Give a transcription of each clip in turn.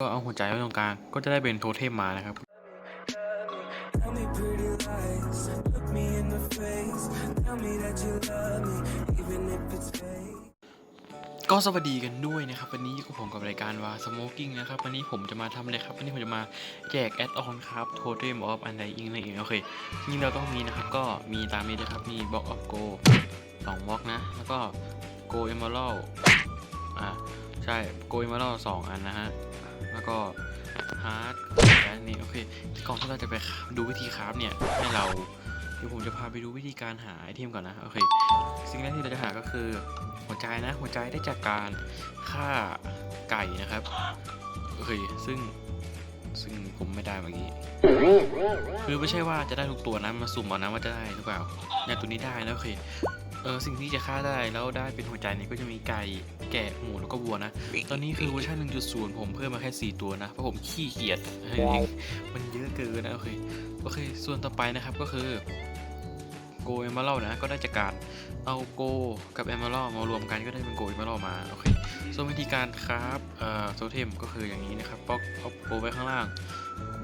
ก็เอาหัวใจไว้ตรงกลางก็จะได้เป็นโทเทมมานะครับ Tell me pretty lies, look me in the face. Tell me that you love me, even if it's fake. ก็สวัสดีกันด้วยนะครับวันนี้อยู่กับผมกับรายการวาสโมกิ้งนะครับวันนี้ผมจะมาทำอะไรครับวันนี้ผมจะมาแจกแอดออนครับ Totem of Undying นั่นเองโอเคนี่เราต้องมีนะครับก็มีตามนี้เลยครับมี Block of Go 2บล็อกนะ แล้วก็ Go Emerald อ่าใช่ Go Emerald 2อันนะฮะ ก็ Heart และนี่โอเคก่อนที่เราจะไปดูวิธีคราฟเนี่ยให้เราเดี๋ยวผมจะพาไปดูวิธีการหาไอเทมก่อนนะโอเคสิ่งแรกที่เราจะหาก็คือ หัวใจนะ หัวใจได้จากการฆ่าไก่นะครับโอเคซึ่งซึ่งผมไม่ได้เมื่อกี้คือไม่ใช่ว่าจะได้ทุกตัวนะมาสุ่มเอานะว่าจะได้หรือเปล่าเนี่ยตัวนี้ได้นะโอเค เออสิ่งที่จะฆ่าได้แล้วได้เป็นหัวใจเนี่ยก็จะมีไก่แกะหมูแล้วก็วัวนะ ตอนนี้คือเวอร์ชัน1.0 ผมเพิ่มมาแค่ 4 ตัวนะ เพราะผมขี้เกียจเฮ้ยมันเยอะเกินนะโอเคโอเค ส่วนต่อไปนะครับก็คือโกเอม r ร l นะก็ได้จากการเอาโกกับเอม r ร l มารวมกันก็ได้เป็นโกเอม r ร l มาโอเคส่วนวิธีการคราฟเอ่อโซเทมก็คืออย่างนี้นะครับบล็อกเอาโกไว้ข้างล่าง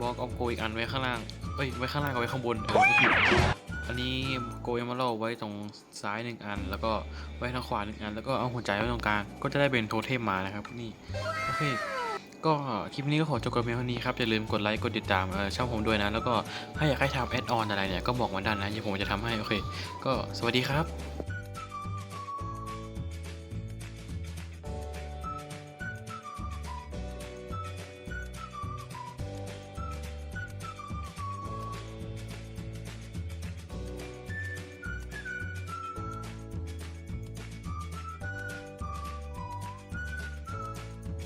บล็อกเอาโกอีกอันไว้ข้างล่างเอ้ยไว้ข้างล่างกับไว้ข้างบนเออไม่ผิด อันนี้โกเอม r ร l ไว้ตรงซ้ายหนึ่งอัน แล้วก็ไว้ทางขวาหนึ่งอัน แล้วก็เอาหัวใจไว้ตรงกลาง ก็จะได้เป็นโทเทมมานะครับนี่ โอเค ก็คลิปนี้ก็ขอจบกันเพียงเท่านี้ครับ อย่าลืมกดไลค์ กดติดตามช่องผมด้วยนะ แล้วก็ถ้าอยากให้ทำแอดออนอะไรเนี่ย ก็บอกมาด้านนะเดี๋ยวผมจะทำให้ โอเค ก็สวัสดีครับ